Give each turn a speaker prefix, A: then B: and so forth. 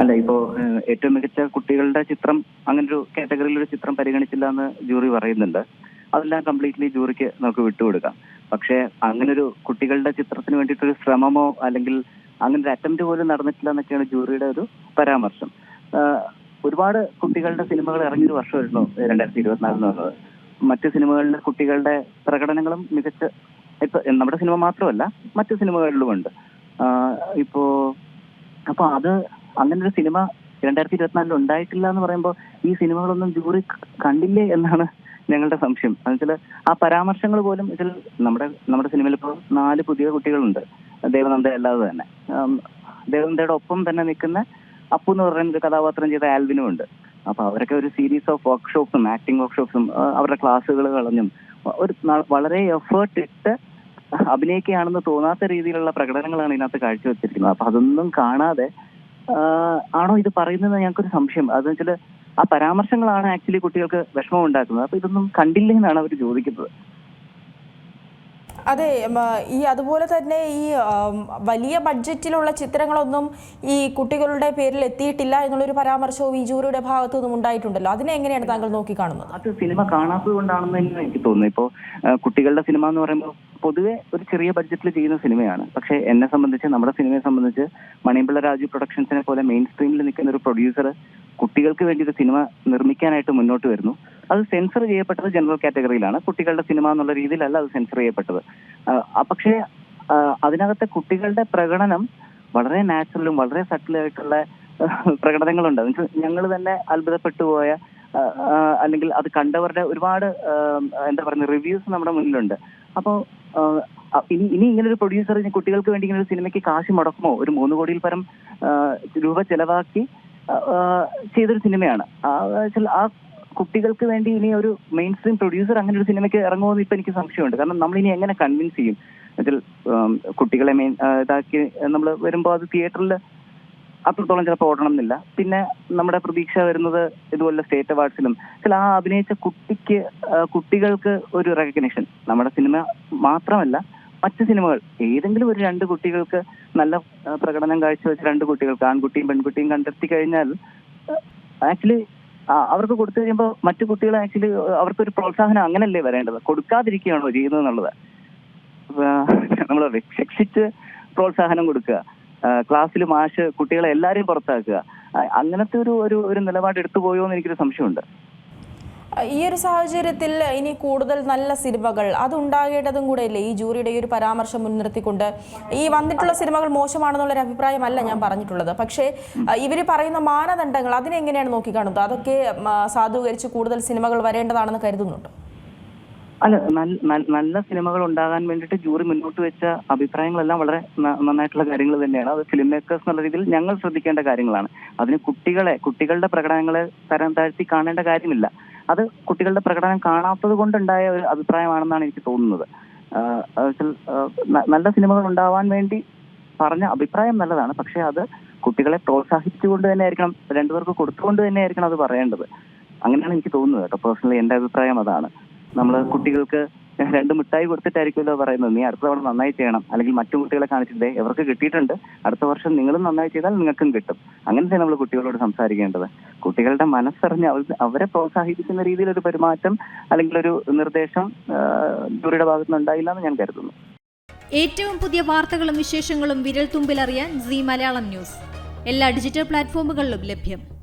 A: അല്ല ഇപ്പോ ഏറ്റവും മികച്ച കുട്ടികളുടെ ചിത്രം അങ്ങനെ ഒരു കാറ്റഗറിയിൽ ഒരു ചിത്രം പരിഗണിച്ചില്ല എന്ന് ജൂറി പറയുന്നുണ്ട്. അതെല്ലാം കംപ്ലീറ്റ്ലി ജൂറിക്ക് നമുക്ക് വിട്ടുകൊടുക്കാം. പക്ഷേ അങ്ങനെ ഒരു കുട്ടികളുടെ ചിത്രത്തിന് വേണ്ടിയിട്ടൊരു ശ്രമമോ അല്ലെങ്കിൽ അങ്ങനെ ഒരു അറ്റംപ്റ്റ് പോലും നടന്നിട്ടില്ല എന്നൊക്കെയാണ് ജൂറിയുടെ ഒരു പരാമർശം. ഒരുപാട് കുട്ടികളുടെ സിനിമകൾ ഇറങ്ങിയൊരു വർഷമായിരുന്നു രണ്ടായിരത്തി ഇരുപത്തിനാല് എന്ന് പറഞ്ഞത് മറ്റ് സിനിമകളിലെ കുട്ടികളുടെ പ്രകടനങ്ങളും മികച്ച ഇപ്പൊ നമ്മുടെ സിനിമ മാത്രമല്ല മറ്റു സിനിമകളിലും ഉണ്ട് ഇപ്പോ അപ്പൊ അത് അങ്ങനെ ഒരു സിനിമ രണ്ടായിരത്തി ഇരുപത്തിനാലിൽ ഉണ്ടായിട്ടില്ല എന്ന് പറയുമ്പോൾ ഈ സിനിമകളൊന്നും ജൂറി കണ്ടില്ലേ എന്നാണ് ഞങ്ങളുടെ സംശയം. എന്നുവെച്ചാൽ ആ പരാമർശങ്ങൾ പോലും ഇതിൽ നമ്മുടെ നമ്മുടെ സിനിമയിൽ ഇപ്പോൾ നാല് പുതിയ കുട്ടികളുണ്ട്. ദേവനന്ദ അല്ലാതെ തന്നെ. ദേവനന്ദയുടെ ഒപ്പം തന്നെ നിൽക്കുന്ന അപ്പു എന്ന് പറയുന്ന കഥാപാത്രം ചെയ്ത ആൽവിനും ഉണ്ട്. അപ്പൊ അവരൊക്കെ ഒരു സീരീസ് ഓഫ് വർക്ക്ഷോപ്സും ആക്ടിംഗ് വർക്ക്ഷോപ്സും അവരുടെ ക്ലാസ്സുകൾ കളഞ്ഞും ഒരു വളരെ എഫേർട്ട് ഇട്ട് അഭിനയിക്കുകയാണെന്ന് തോന്നാത്ത രീതിയിലുള്ള പ്രകടനങ്ങളാണ് ഇതിനകത്ത് കാഴ്ചവെച്ചിരിക്കുന്നത്. അപ്പൊ അതൊന്നും കാണാതെ ആണോ ഇത് പറയുന്നത് ഞങ്ങൾക്കൊരു സംശയം. അതെന്ന് വെച്ചാൽ ആ പരാമർശങ്ങളാണ് ആക്ച്വലി കുട്ടികൾക്ക് വിഷമം ഉണ്ടാക്കുന്നത് അപ്പൊ ഇതൊന്നും കണ്ടില്ലേ എന്നാണ് അവർ ചോദിക്കുന്നത്.
B: അതെ ഈ അതുപോലെ തന്നെ ഈ വലിയ ബഡ്ജറ്റിലുള്ള ചിത്രങ്ങളൊന്നും ഈ കുട്ടികളുടെ പേരിൽ എത്തിയിട്ടില്ല എന്നുള്ളൊരു പരാമർശവും ഈ ജൂറിയുടെ ഭാഗത്തു നിന്നും ഉണ്ടായിട്ടുണ്ടല്ലോ. അതിനെ എങ്ങനെയാണ് താങ്കൾ നോക്കിക്കാണുന്നത്?
A: അത് സിനിമ കാണാത്തത് കൊണ്ടാണെന്ന് എനിക്ക് തോന്നുന്നു. ഇപ്പോൾ കുട്ടികളുടെ സിനിമ എന്ന് പറയുമ്പോൾ പൊതുവെ ഒരു ചെറിയ ബഡ്ജറ്റിൽ ചെയ്യുന്ന സിനിമയാണ്. പക്ഷെ എന്നെ സംബന്ധിച്ച് നമ്മുടെ സിനിമയെ സംബന്ധിച്ച് മണിയമ്പിള്ള രാജു പ്രൊഡക്ഷൻസിനെ പോലെ മെയിൻ സ്ട്രീമിൽ നിൽക്കുന്ന ഒരു പ്രൊഡ്യൂസർ കുട്ടികൾക്ക് വേണ്ടി ഒരു സിനിമ നിർമ്മിക്കാനായിട്ട് മുന്നോട്ട് വരുന്നു. അത് സെൻസർ ചെയ്യപ്പെട്ടത് ജനറൽ കാറ്റഗറിയിലാണ് കുട്ടികളുടെ സിനിമ എന്നുള്ള രീതിയിലല്ല അത് സെൻസർ ചെയ്യപ്പെട്ടത്. പക്ഷേ അതിനകത്തെ കുട്ടികളുടെ പ്രകടനം വളരെ നാച്ചുറലും വളരെ സട്ടിലായിട്ടുള്ള പ്രകടനങ്ങളുണ്ട്. ഞങ്ങൾ തന്നെ അത്ഭുതപ്പെട്ടു പോയ അല്ലെങ്കിൽ അത് കണ്ടവരുടെ ഒരുപാട് എന്താ പറയുക റിവ്യൂസ് നമ്മുടെ മുന്നിലുണ്ട്. അപ്പോൾ ഇനി ഇനി ഇങ്ങനെ ഒരു പ്രൊഡ്യൂസർ കുട്ടികൾക്ക് വേണ്ടി ഇങ്ങനെ ഒരു സിനിമയ്ക്ക് കാശ് മുടക്കുമോ? ഒരു മൂന്ന് കോടിയിൽ പരം രൂപ ചെലവാക്കി ചെയ്തൊരു സിനിമയാണ്. ആ, ആ കുട്ടികൾക്ക് വേണ്ടി ഇനി ഒരു മെയിൻ സ്ട്രീം പ്രൊഡ്യൂസർ അങ്ങനെ ഒരു സിനിമയ്ക്ക് ഇറങ്ങുമോ എന്ന് ഇപ്പൊ എനിക്ക് സംശയമുണ്ട്. കാരണം നമ്മൾ ഇനി എങ്ങനെ കൺവിൻസ് ചെയ്യും? എന്നുവെച്ചാൽ കുട്ടികളെ മെയിൻ ഇതാക്കി നമ്മൾ വരുമ്പോ അത് തിയേറ്ററിൽ അത്രത്തോളം ചിലപ്പോൾ ഓടണം എന്നില്ല പിന്നെ നമ്മുടെ പ്രതീക്ഷ വരുന്നത് ഇതുപോലെ സ്റ്റേറ്റ് അവാർഡ്സിലും. ചില ആ അഭിനയിച്ച കുട്ടിക്ക് കുട്ടികൾക്ക് ഒരു റെക്കഗ്നിഷൻ നമ്മുടെ സിനിമ മാത്രമല്ല മറ്റ് സിനിമകൾ. ഏതെങ്കിലും ഒരു രണ്ട് കുട്ടികൾക്ക് നല്ല പ്രകടനം കാഴ്ചവെച്ച രണ്ട് കുട്ടികൾക്ക് ആൺകുട്ടിയും പെൺകുട്ടിയും കണ്ടെത്തി കഴിഞ്ഞാൽ ആക്ച്വലി അവർക്ക് കൊടുത്തു കഴിയുമ്പോൾ മറ്റു കുട്ടികൾ ആക്ച്വലി അവർക്ക് ഒരു പ്രോത്സാഹനം അങ്ങനല്ലേ വരേണ്ടത്? കൊടുക്കാതിരിക്കുകയാണോ ചെയ്യുന്നത് എന്നുള്ളത്. നമ്മൾ ശിക്ഷിച്ച് പ്രോത്സാഹനം കൊടുക്കുക. ക്ലാസ്സിൽ മാഷ് കുട്ടികളെ എല്ലാവരെയും പുറത്താക്കുക. അങ്ങനത്തെ ഒരു ഒരു ഒരു നിലപാട് എടുത്തു പോയോ എന്ന് എനിക്കൊരു സംശയമുണ്ട്.
B: ഈ ഒരു സാഹചര്യത്തിൽ ഇനി കൂടുതൽ നല്ല സിനിമകൾ അതുണ്ടാകേണ്ടതും കൂടെ ഇല്ലേ? ഈ ജൂറിയുടെ ഈ ഒരു പരാമർശം മുൻനിർത്തിക്കൊണ്ട് ഈ വന്നിട്ടുള്ള സിനിമകൾ മോശമാണെന്നുള്ളൊരു അഭിപ്രായമല്ല ഞാൻ പറഞ്ഞിട്ടുള്ളത്. പക്ഷേ ഇവർ പറയുന്ന മാനദണ്ഡങ്ങൾ അതിനെങ്ങനെയാണ് നോക്കിക്കാണുന്നത്? അതൊക്കെ സാധൂകരിച്ച് കൂടുതൽ സിനിമകൾ വരേണ്ടതാണെന്ന് കരുതുന്നുണ്ട്?
A: അല്ല നല്ല- സിനിമകൾ ഉണ്ടാകാൻ വേണ്ടിയിട്ട് ജൂറി മുന്നോട്ട് വെച്ച അഭിപ്രായങ്ങളെല്ലാം വളരെ നന്നായിട്ടുള്ള കാര്യങ്ങൾ തന്നെയാണ്. അത് ഫിലിം മേക്കേഴ്സ് എന്നുള്ള രീതിയിൽ ഞങ്ങൾ ശ്രദ്ധിക്കേണ്ട കാര്യങ്ങളാണ്. അതിന് കുട്ടികളെ കുട്ടികളുടെ പ്രകടനങ്ങളെ തരം താഴ്ത്തി കാണേണ്ട കാര്യമില്ല. അത് കുട്ടികളുടെ പ്രകടനം കാണാത്തത് കൊണ്ടുണ്ടായ ഒരു അഭിപ്രായമാണെന്നാണ് എനിക്ക് തോന്നുന്നത്. നല്ല സിനിമകൾ ഉണ്ടാവാൻ വേണ്ടി പറഞ്ഞ അഭിപ്രായം നല്ലതാണ്. പക്ഷെ അത് കുട്ടികളെ പ്രോത്സാഹിപ്പിച്ചുകൊണ്ട് തന്നെ ആയിരിക്കണം രണ്ടുപേർക്ക് കൊടുത്തുകൊണ്ട് തന്നെ ആയിരിക്കണം അത് പറയേണ്ടത്. അങ്ങനെയാണ് എനിക്ക് തോന്നുന്നത് കേട്ടോ. പേഴ്സണലി എന്റെ അഭിപ്രായം അതാണ്. നമ്മൾ കുട്ടികൾക്ക് രണ്ട് മിഠായി കൊടുത്തിട്ടായിരിക്കുമല്ലോ പറയുന്നത്. നീ അടുത്ത തവണ നന്നായി ചെയ്യണം. അല്ലെങ്കിൽ മറ്റു കുട്ടികളെ കാണിച്ചിട്ടേ ഇവർക്ക് കിട്ടിയിട്ടുണ്ട്. അടുത്ത വർഷം നിങ്ങളും നന്നായി ചെയ്താൽ നിങ്ങൾക്കും കിട്ടും. അങ്ങനത്തെ നമ്മൾ കുട്ടികളോട് സംസാരിക്കേണ്ടത്. കുട്ടികളുടെ മനസ്സറിഞ്ഞ് അവരെ പ്രോത്സാഹിപ്പിക്കുന്ന രീതിയിൽ ഒരു പെരുമാറ്റം അല്ലെങ്കിൽ ഒരു നിർദ്ദേശം ജൂറിയുടെ ഭാഗത്തുനിന്ന് ഉണ്ടായില്ല എന്ന് ഞാൻ കരുതുന്നു.
C: ഏറ്റവും പുതിയ വാർത്തകളും വിശേഷങ്ങളും വിരൽ തുമ്പിലറിയാൻ സി മലയാളം ന്യൂസ്. എല്ലാ ഡിജിറ്റൽ പ്ലാറ്റ്ഫോമുകളിലും ലഭ്യം.